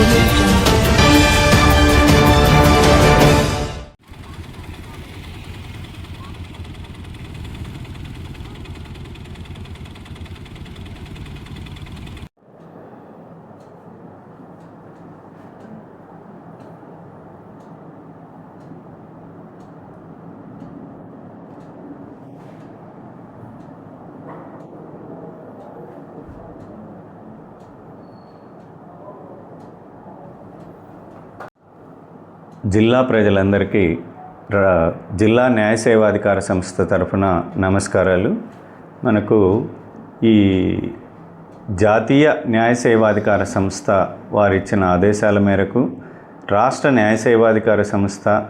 information. జిల్లా ప్రజలందరికీ జిల్లా న్యాయ సేవాధికార సంస్థ తరఫున నమస్కారాలు. మనకు ఈ జాతీయ న్యాయ సేవాధికార సంస్థ వారిచ్చిన ఆదేశాల మేరకు రాష్ట్ర న్యాయ సేవాధికార సంస్థ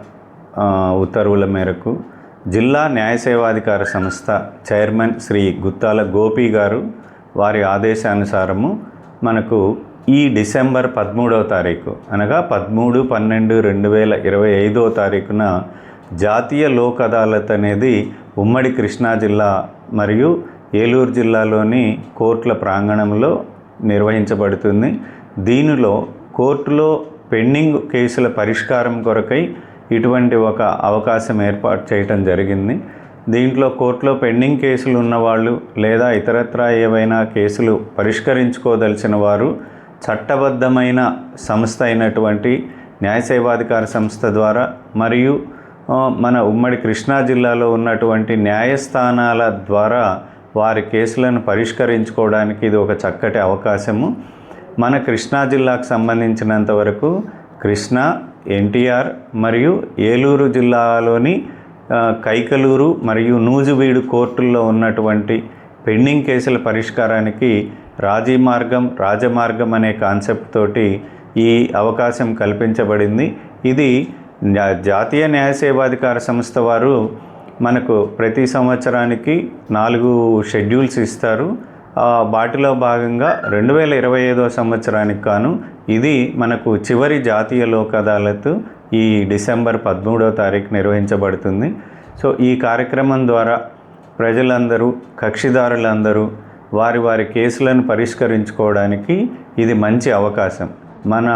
ఉత్తర్వుల మేరకు జిల్లా న్యాయ సేవాధికార సంస్థ చైర్మన్ శ్రీ గుత్తాల గోపి గారు వారి ఆదేశానుసారము మనకు ఈ డిసెంబర్ పదమూడవ తారీఖు అనగా పదమూడు పన్నెండు రెండు వేల ఇరవై ఐదవ తారీఖున జాతీయ లోక్ అదాలత్ అనేది ఉమ్మడి కృష్ణా జిల్లా మరియు ఏలూరు జిల్లాలోని కోర్టుల ప్రాంగణంలో నిర్వహించబడుతుంది. దీనిలో కోర్టులో పెండింగ్ కేసుల పరిష్కారం కొరకై ఇటువంటి ఒక అవకాశం ఏర్పాటు చేయటం జరిగింది. దీంట్లో కోర్టులో పెండింగ్ కేసులు ఉన్నవాళ్ళు లేదా ఇతరత్రా ఏవైనా కేసులు పరిష్కరించుకోదలిచిన వారు చట్టబద్ధమైన సంస్థ అయినటువంటి న్యాయ సేవాధికార సంస్థ ద్వారా మరియు మన ఉమ్మడి కృష్ణా జిల్లాలో ఉన్నటువంటి న్యాయస్థానాల ద్వారా వారి కేసులను పరిష్కరించుకోవడానికి ఇది ఒక చక్కటి అవకాశము. మన కృష్ణా జిల్లాకు సంబంధించినంత వరకు కృష్ణా ఎన్టీఆర్ మరియు ఏలూరు జిల్లాలోని కైకలూరు మరియు నూజువీడు కోర్టుల్లో ఉన్నటువంటి పెండింగ్ కేసుల పరిష్కారానికి రాజీ మార్గం రాజమార్గం అనే కాన్సెప్ట్ తోటి ఈ అవకాశం కల్పించబడింది. ఇది జాతీయ న్యాయ సేవాధికార సంస్థ వారు మనకు ప్రతి సంవత్సరానికి నాలుగు షెడ్యూల్స్ ఇస్తారు. వాటిలో భాగంగా రెండు వేల ఇరవై ఐదో సంవత్సరానికి కాను ఇది మనకు చివరి జాతీయ లోక్ అదాలత్ ఈ డిసెంబర్ పదమూడో తారీఖు నిర్వహించబడుతుంది. సో ఈ కార్యక్రమం ద్వారా ప్రజలందరూ కక్షిదారులందరూ వారి వారి కేసులను పరిష్కరించుకోవడానికి ఇది మంచి అవకాశం. మన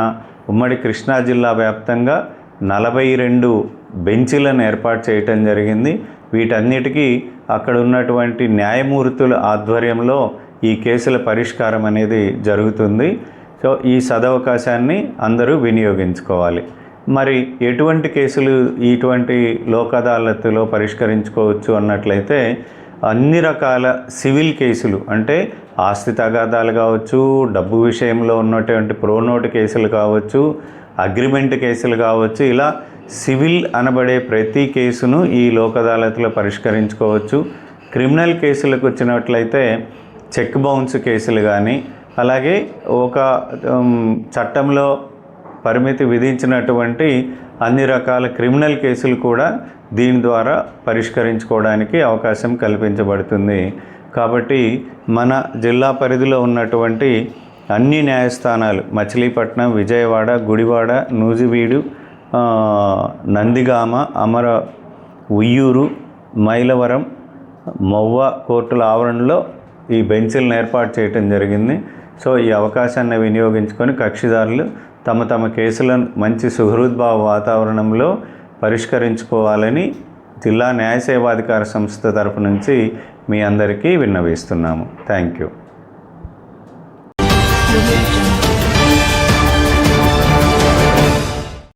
ఉమ్మడి కృష్ణా జిల్లా వ్యాప్తంగా నలభై రెండు బెంచీలను ఏర్పాటు చేయటం జరిగింది. వీటన్నిటికీ అక్కడ ఉన్నటువంటి న్యాయమూర్తుల ఆధ్వర్యంలో ఈ కేసుల పరిష్కారం అనేది జరుగుతుంది. సో ఈ సదవకాశాన్ని అందరూ వినియోగించుకోవాలి. మరి ఎటువంటి కేసులు ఇటువంటి లోక్ అదాలత్లో పరిష్కరించుకోవచ్చు అన్నట్లయితే అన్ని రకాల సివిల్ కేసులు అంటే ఆస్తి తగాదాలు కావచ్చు డబ్బు విషయంలో ఉన్నటువంటి ప్రోనోట్ కేసులు కావచ్చు అగ్రిమెంట్ కేసులు కావచ్చు ఇలా సివిల్ అనబడే ప్రతి కేసును ఈ లోక్ అదాలత్లో పరిష్కరించుకోవచ్చు. క్రిమినల్ కేసులకు వచ్చినట్లయితే చెక్ బౌన్స్ కేసులు కానీ అలాగే ఒక చట్టంలో పరిమితి విధించినటువంటి అన్ని రకాల క్రిమినల్ కేసులు కూడా దీని ద్వారా పరిష్కరించుకోవడానికి అవకాశం కల్పించబడుతుంది. కాబట్టి మన జిల్లా పరిధిలో ఉన్నటువంటి అన్ని న్యాయస్థానాలు మచిలీపట్నం విజయవాడ గుడివాడ నూజివీడు నందిగామ అమర ఉయ్యూరు మైలవరం మొవ్వ కోర్టుల ఆవరణలో ఈ బెంచీలను ఏర్పాటు చేయటం జరిగింది. సో ఈ అవకాశాన్ని వినియోగించుకొని కక్షిదారులు తమ తమ కేసులను మంచి సుహృద్భావ వాతావరణంలో పరిష్కరించుకోవాలని జిల్లా న్యాయ సేవాధికార సంస్థ తరపు నుంచి మీ అందరికీ విన్నవిస్తున్నాము. Thank you.